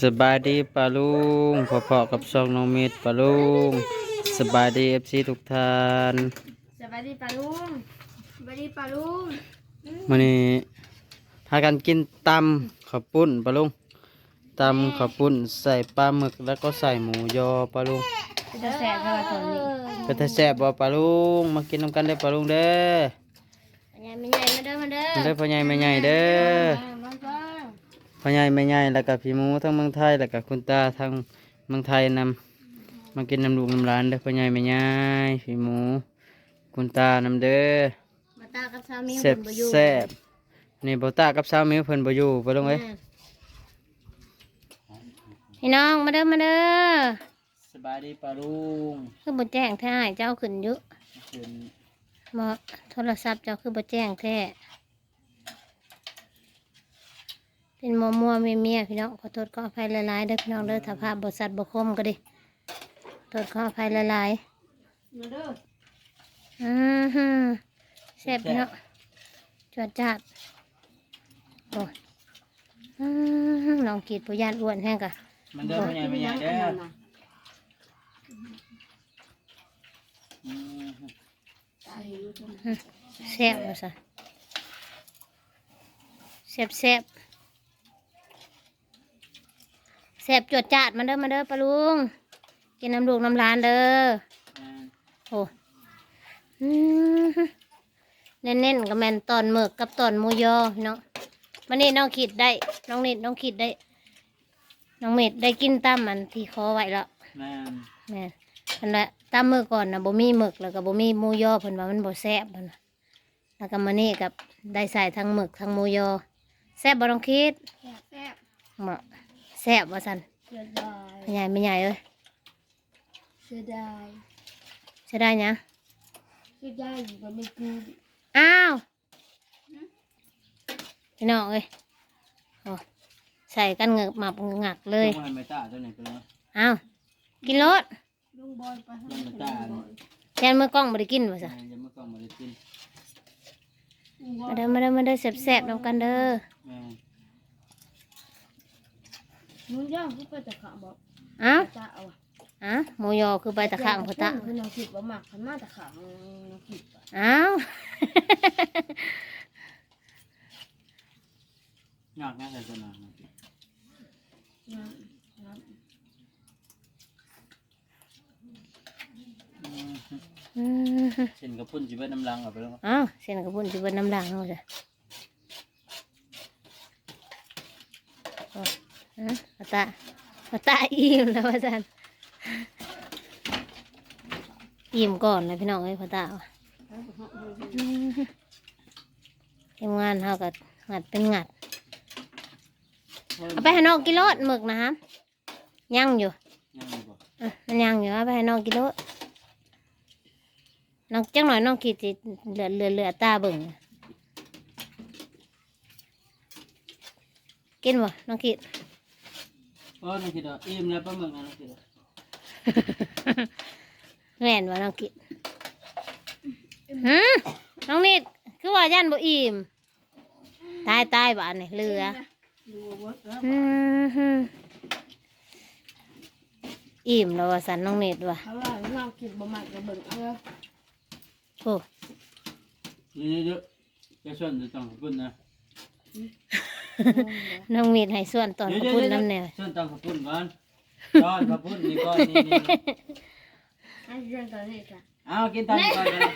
สบายดีปาลุงพอๆกับซองน้องเมดปาลุงสบายดีเอฟซีทุกท่านสวัสดีปลาลุงสวัสดีปลาลุงวันนี้พากันกินตำข้าวปุ้นปาลุงตำข้าวปุ้นใส่ปลาหมึกแล้วก็ใส่หมูยอปาลุงจะแสบกันตอนนี้เป็นตาแซ่บบ่ปาลุงมากินน้ำกันเด้อปาลุงเด้อใหญ่ไม่ใหญ่มาเด้อมาเด้อมาเด้อพ่อใหญ่แม่ใหญ่เด้อมาเด้อ พ่อใหญ่แม่ใหญ่แล้วก็พี่หมูทั้งเมืองไทยแล้วก็คุณตาทั้งเมืองไทยนำมากินน้ำลูกน้ำหลานเด้อพ่อใหญ่แม่ใหญ่พี่หมู คุณตานำเด้อมาตากับสามีแซ่บเพิ่นบ่อยู่แซ่บนี่บ่ตากับสาวมิวเพิ่นบ่อยู่บ่ลงเอ้ยพี่น้องมาเด้อมาเด้อสบายดีปาลุงคือบ่แจ้งแท้ให้เจ้าขึ้นอยู่ขึ้นบ่โทรศัพท์เจ้าคือบ่แจ้งแท้ เป็นมัวมัวๆเมียเมียๆพี่น้องขอโทษขออภัยหลายๆเด้อพี่น้องเด้อถ้าภาพบ่สัตว์บ่คมก็ดิขอโทษขออภัยหลายๆมาเด้ออือฮึแซ่บพี่เนาะจวดจัดโอ้ยอื้อหือน้องกีดปุยานอ้วนแห้งกะมันเด้อพ่อใหญ่แม่ใหญ่เด้ออืมแซ่บมาซะแซ่บแซ่บ แซ่บจวดจัดมาเด้อมาเด้อปะลุง กินน้ำลูกน้ำหลานเด้ออ่าโอ้อื้อหือเน้นๆกับแมนตอนหมึกกับตอนหมูยอพี่น้องวันนี้น้องขีดได้ น้องเน็ตน้องขีดได้ น้องเม็ดได้กินตามมันที่ขอไว้แล้วแม่นแม่นอันละตามมือก่อนนะบ่มีหมึกแล้วก็บ่มีหมูยอเพิ่นว่ามันบ่แซ่บเพิ่นน่ะแล้วก็มานี่กับได้ใส่ทั้งหมึกทั้งหมูยอแซ่บบ่ต้องคิดแซ่บเหมาะ แซ่บว่าซั่นเสียดายไม่ใหญ่ไม่ใหญ่เอ้ยเสียดายใช้ได้หยังเสียดายอยู่กับไม่กูอ้าวพี่น้องเอ้ยโอ้ใส่กันเงึกหมับงักเลยจงให้แม่ตาตัวนี้ไปเลยอ้าวกินรสลุงบอยไปให้แม่ตาแทนมือกล้องบ่ได้กินว่าซะแม่จะมาก่อนมาได้กินลุงบอมายเด้อมาเด้อมาเด้อแซ่บๆนำกันเด้อแม่ มึงย่างกูไปแต่ขาบอกอ้าวจะเอาอะอ้าวหมูยอคือไปตะข้างพ่อตาเพื่อนเราคิดว่าหมักขันมาแต่ขาเราคิดว่าอ้าวยากนะใส่ตัวนั้นนะนะอืมอืมเส้นกระปุ้นสิเบิดน้ำลังเอาไปแล้วอ้าวเส้นกระปุ่นสิเบิดน้ำด่างเอาจ้ะ โอ้ฮะพ่อตาพ่อตาอิ่มแล้วว่าจันอิ่มก่อนเลยพี่น้องเอ้ยพ่อตาว่ะอืมทำงานเฮาก็งัดเป็นงัดเอาไปให้น้องกิโลดหมึกนะครับยังอยู่ยังอยู่บ่อะมันยังอยู่เอาไปให้น้องกิโลน้องจังหน่อยน้องขีดสิเหลือเหลือเหลือตาเบิ่งกินบ่น้องขีด โอ้นี่คิดว่าอิ่มแล้วปลาหมึกนะนี่คิดว่าแม่นบ่น้องขีดหืมน้องนิดคือว่าย่านบ่อิ่มตายตายบ้านนี่เหลือดูว่าเอออืมฮึอิ่มแล้วว่าสันน้องนิดว่ะเขาว่าเราคิดบ่หมักกับเบิ่งเออโอ้นี่เยอะๆจะส่วนจะต้องขอบคุณนะ น้องนิดให้ส่วนตอนขอบคุณน้ำแนวส่วนต้องขอบคุณก่อนตอนขอบคุณนี่ก่อนนี่นี่ให้เรื่องตอนนี้ค่ะเอากินตอนนี้ก่อนก็ได้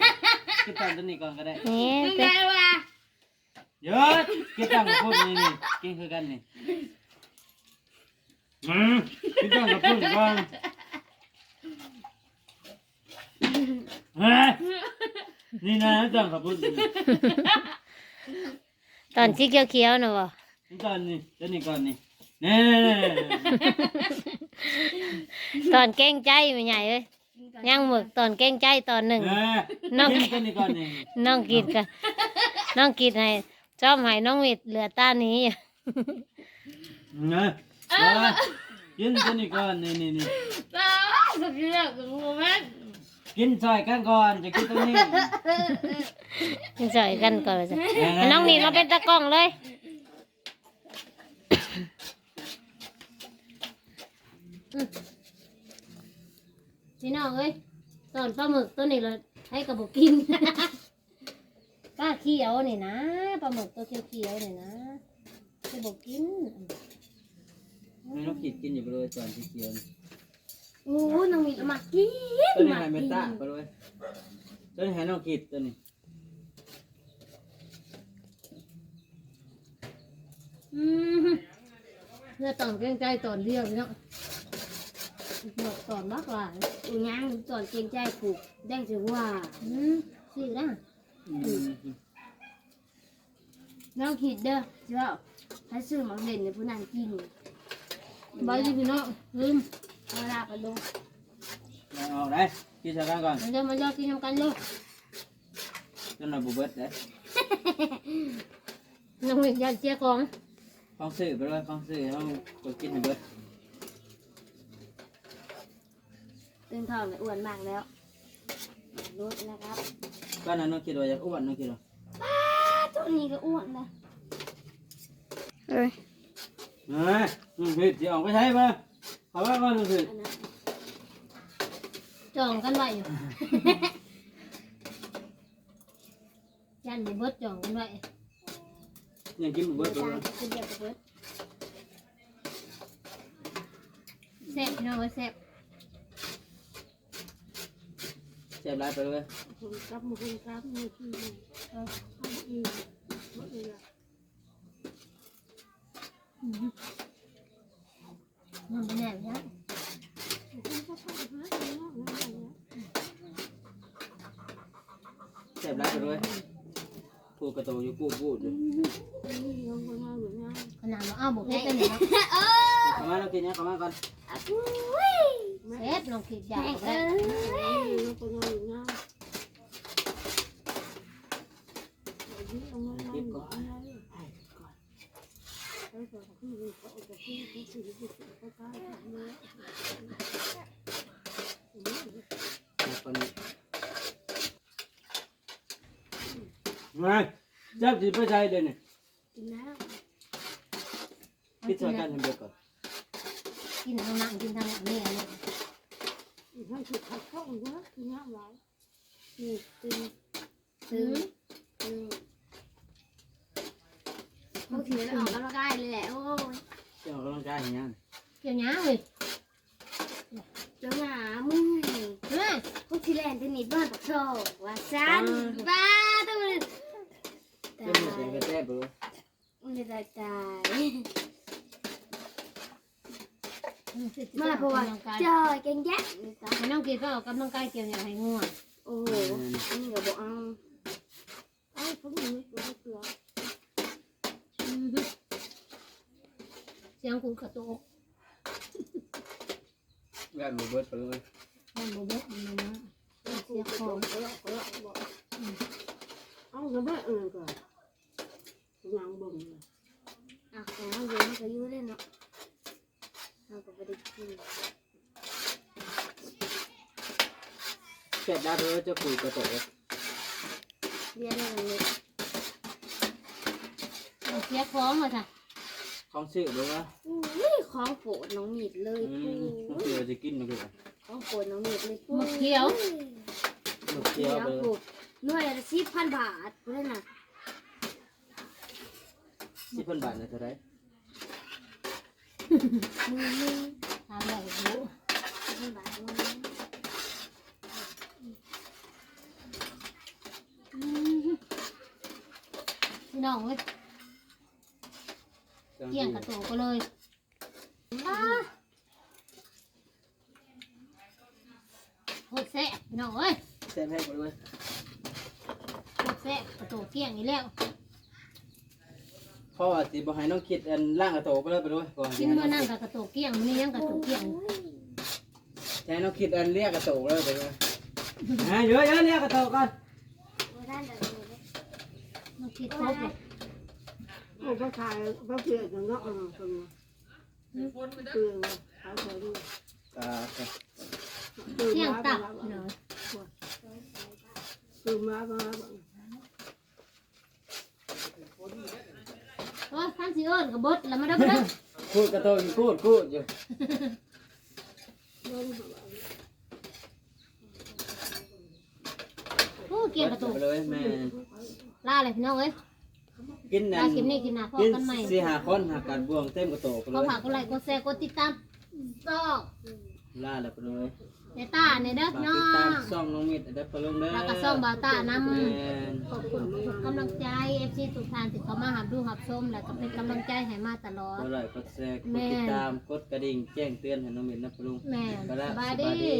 กินตอนตัวนี้ก่อนก็ได้นี่มึงเด้ได้อว่าเยอะกินตอนขอบคุณนี่นี่กินคือกันนี่อืมกินตอนขอบคุณก่อนเฮ้ยนี่นะตอนขอบคุณนี่ตอนที่เขียวๆนะบ่ นี่ตอนนี้ตัวนี้ก่อนนี่นี่นี่นี่ตอนเก้งใจไม่ใหญ่เอ้ยย่างหมึกตอนเก้งใจตอนหนึ่งเอ้ยน้องกินตัวนี้ก่อนนี่น้องกิดกันน้องกิดให้จอมให้น้องมิดเหลือตานี้เนยเอ้ยกินตัวนี้ก่อนนี่นี่นี่อ้าวสุดยอดกับงูแม่กินซอยกันก่อนจะกินตัวนี้ใส่กันก่อนเลยจ้ะให้น้องมิดมาเป็นตะกล้องเลย พี่น้องเอ้ยตอนปลาหมึกตัวนี้เราให้กระบอกกิน ป้าเขียวนี่นะปลาหมึกตัวเขียวเขียวๆนี่นะกระบอกกินให้น้องขีดกินอยู่ไปเลยตอนที่เกียวนี่โอ้ยน้องมีมากินตัวนี้ให้เมตาไปเลยตัวนี้ให้น้องขีดตัวนี้อืมเนื้อตอนเกรงใจตอนเดียวพี่น้อง หมดตอนมากหลายอูย่างตอนเกรงใจผูกได้จะว่าอืมสินะอืมน้องคิดเด้อเจ้าให้ซื้อมาเล่นในผู้นั้นกินบายดีพี่น้องลืมเวลาไปลง เอาออกได้กินชากันก่อนมันจะมายอกินทำกันเลยจนเราบุเบิดเด้น้องเห็นยันเจียกองฟังซื้อไปเลยฟังซื้อเขาก็กินให้เบิด เต้นทองเลยอ้วนมากแล้วรถนะครับก็นั้นน้องคิดว่าอยากอ้วนน้องคิดว่าตัวนี้ก็อ้วนนะเฮ้ยน้องคิดจะออกไปใช้ปะเขาว่าว่าน้องคิดอันนั้นจองกันไว้อยู่ ยันเดี๋ยวเบิดจองกันไว้ยังกินบุเบิดไปจาเลนยคือเดียวกับเบิร์ดแซ่บพี่น้องเอ้ยแซ่บ เจ็บไรไปเลยคุณครับมือคุณครับมือที่เออทำอีกหมดเลยอะมันเป็นแหนมยักเจ็บไรไปเลยพูดกระโตอยู่พูดพูดอยู่ขนาดว่าอ้าวบอกให้เป็นอย่างนั้นเขามาเรากินเนี่ยเขามาก่อน เซ็ตลองขีดยาแม่วเอ้แล้วยกินก่อนคนนี้มาจับจีไปใช้เดี๋ยวนี้กินแล้วคิดช่วยกันทำเด็กก่อนกินทางนั้นกินทางนี้อันนี้ให้ถูกขัดข้องนะกินน้ำไหลนี่ตึงซื้อตึงบางทีเราออกกำลังกายเลยแหละโอ้ยเจ้าออกกำลังกายอย่างนี้เกี่ยวหยางเลยเจ้าหนา มึงเฮ้ยพวกที่แลนด์เทนนิสบ้านปักโซว่าซันบ้าตัวมันเจ้าหนูเป็นกระแทกไปเลยมันจะตายตายมาเพราะว่าจอยเก่งแยะนี่จ้ะให้น้องกินก็ออกกำลังกายเกี่ยวอย่างให้ง่วงโอ้โหอันนี้ก็บอกเอาไอ้พวกนี้ก็ไม่เกลือเสียงกูกระตุกแวะบุเบิดไปเลยมันบ่เบิดมันนะเสียของก็ละก็ละบอกเอาก็ไม่เออก่อนยางบ่งเลยอะของเราเยอะมันก็อยู่เลยเนาะเราก็ ไม่ได้กินเสร็จแล้วเธอจะคุยกระโตเรียนอะไรเลยเสียของเลยค่ะของซื้อดูว่าอุ้ยของโปรดน้องมีดเลยอืปูมของซื้อจะกินมันคือของโปรดน้องมีดเลยปูมะเขียวหมึกเจียวไปเลยหน่วยละสิบพันบาทพูดได้น่ะสิบพันบาทนะเท่าไร มือนึงทำอะไรรู้สิบพันบาทมือนึงพี่น้องเว้ยเกี่ยงกระตุกก็เลยโคตรแซ่บพี่น้องเอ้ยเส้นให้ไปเลยโคตรแซ่บกระตุกเกี่ยงนี่แล้ว เพราะว่าสิบ่ให้น้องคิดอันล่างกระโตไปเลยไปเลยก่อนกินเมื่อนั่งกับกระตุกเกี่ยงมื้อนี้ยังกระตุกเกี่ยงให้น้องคิดอันเรียกกระโตเลยไปเลยฮะเยอะเยอะเรียกกระโตก่อนพูดได้แต่มือเลยมันคิดครบเลยโอ้ก็ขายก็เกลือกันเนาะเออคนเกลือเขาเคยดูอ่าเกี่ยงตับพี่น้องตื่นมาบ้าง โอ้ยท่าน สิเอิญกับบดแล้วมาเด้อมาเด้อพูดกระโตอยู่พูดพูดอยู่ลงหาว่าโอ้เกียงกระตุกไปเลยแม่ลาเลยพี่น้องเอ้ยกินนั่ล่านคลิปนี้กินหนาพอกินกันใหม่สี่หาคนหาการบวงเต็มกระโตกเลเขายฝากกดไลค์กดแชร์กดติดตามซอกล่าแล้วไปเลย เนต้าเนเด้อฝากพี่น้อติดตามงช่องน้องมิดเด้อไปลงเด้อแล้วก็ซ่องบาวต้านำแม่นขอบคุณทุกกำลังใจเอฟซีทุกท่านที่เข้ามาหับดูหับชมแล้วก็เป็นกำลังใจให้มาตลอกดดไลค์กดแชร์กดแม่นติดตามกดกระดิ่งแจ้งเตือนให้น้องมิดนะไปลงแม่ไปแล้วสบายสบายดีดี